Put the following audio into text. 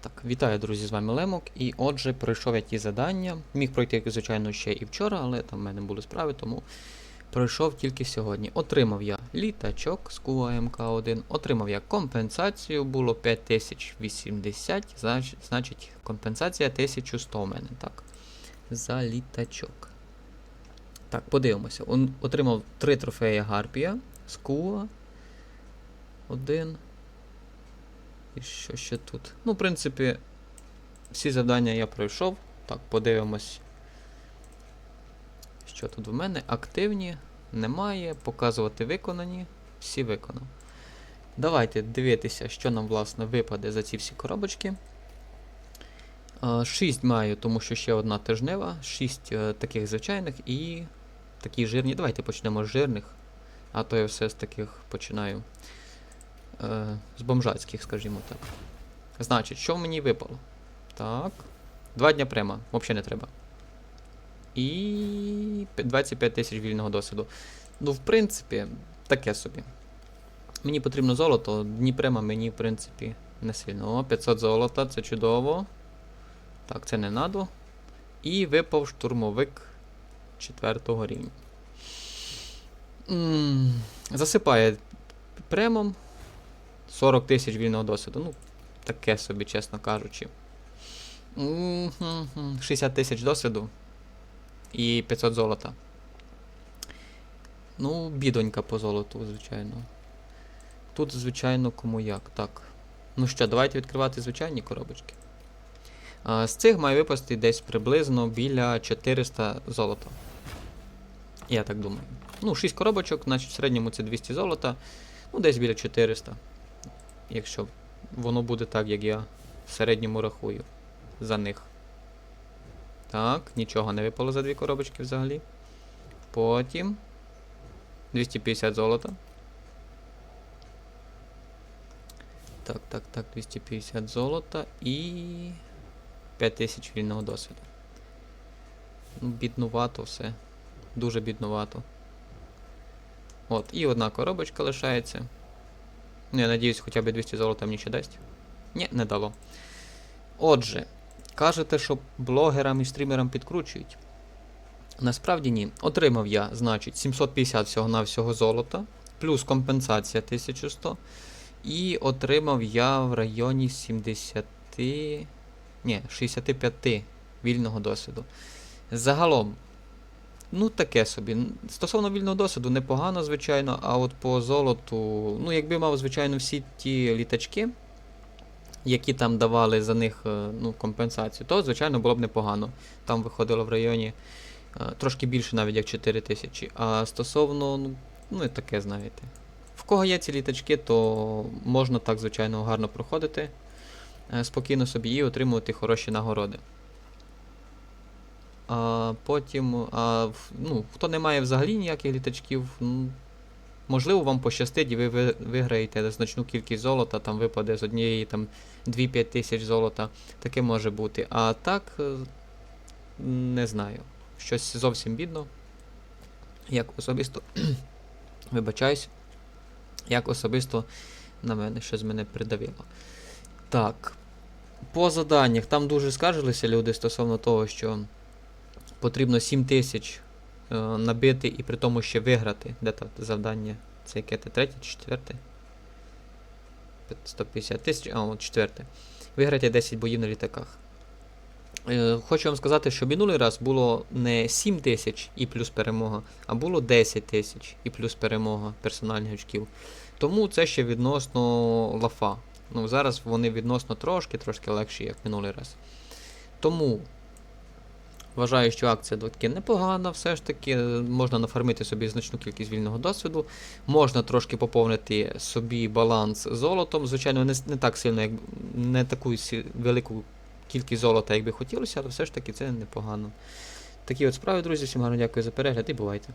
Так, вітаю, друзі, з вами Лемок. І отже, пройшов я ті завдання. Міг пройти, звичайно, ще і вчора, але там в мене були справи, тому пройшов тільки сьогодні. Отримав я літачок з Куа МК1, отримав я компенсацію, було 5080, знач- значить компенсація 1100 у мене, так. За літачок. Так, подивимося. Он отримав три трофеї Гарпія з Куа. Один. І що ще тут? Ну, в принципі, всі завдання я пройшов. Так, подивимось. Що тут в мене? Активні, немає. Показувати виконані. Всі виконав. Давайте дивитися, що нам, власне, випаде за ці всі коробочки. 6 маю, тому що ще одна тижнева, 6 таких звичайних і такі жирні. Давайте почнемо з жирних. А то я все з таких починаю. Е, з бомжацьких, скажімо так. Значить, що мені випало? Так. Два дня према, взагалі не треба. І 25 тисяч вільного досвіду. Ну, в принципі, таке собі. Мені потрібно золото, дні према мені, в принципі, не сильно. О, 500 золота, це чудово. Так, це не надо. І випав штурмовик 4 рівня. М, Засипає премом. 40 тисяч вільного досвіду. Ну, таке собі, чесно кажучи. 60 тисяч досвіду і 500 золота. Ну, бідонька по золоту, звичайно. Тут, звичайно, кому як. Так. Ну що, давайте відкривати звичайні коробочки. А, з цих має випасти десь приблизно біля 400 золота. Я так думаю. Ну, 6 коробочок, значить в середньому це 200 золота. Ну, десь біля 400 якщо воно буде так, як я в середньому рахую за них. Так, нічого не випало за дві коробочки взагалі. Потім 250 золота. Так, так, так, 250 золота і 5000 вільного досвіду. Ну, біднувато все. Дуже біднувато. От, і одна коробочка лишається. Ну, я надіюсь, хоча б 200 золота мені ще дасть. Ні, не дало. Отже, кажете, що блогерам і стрімерам підкручують. Насправді ні. Отримав я, значить, 750 всього-навсього золота, плюс компенсація 1100. І отримав я в районі 70. Ні, 65 вільного досвіду. Загалом, Ну, таке собі. Стосовно вільного досвіду, непогано, звичайно, а от по золоту, ну, якби мав, звичайно, всі ті літачки, які там давали за них е, ну, компенсацію, то, звичайно, було б непогано. Там виходило в районі е, трошки більше навіть як 4 тисячі. А стосовно, ну, ну, і таке, знаєте. В кого є ці літачки, то можна так, звичайно, гарно проходити е, спокійно собі і отримувати хороші нагороди. А потім, а, ну, хто не має взагалі ніяких літачків, ну, можливо, вам пощастить і ви, ви виграєте значну кількість золота, там випаде з однієї там 2-5 тисяч золота. Таке може бути. А так, е, не знаю. Щось зовсім бідно. Як особисто. Вибачаюсь. Як особисто на мене щось мене придавило. Так. По заданнях. Там дуже скаржилися люди стосовно того, що потрібно 7 тисяч е, набити і при тому ще виграти. Де там завдання? Це яке те третє четверте? 150 тисяч, а от четверте. Виграти 10 боїв на літаках. Е, хочу вам сказати, що минулий раз було не 7 тисяч і плюс перемога, а було 10 тисяч і плюс перемога персональних очків. Тому це ще відносно лафа. Ну, зараз вони відносно трошки, трошки легші, як минулий раз. Тому Вважаю, що акція таки непогана, все ж таки. Можна нафармити собі значну кількість вільного досвіду. Можна трошки поповнити собі баланс золотом. Звичайно, не, не так сильно, як не таку велику кількість золота, як би хотілося, але все ж таки це непогано. Такі от справи, друзі. Всім гарно дякую за перегляд і бувайте.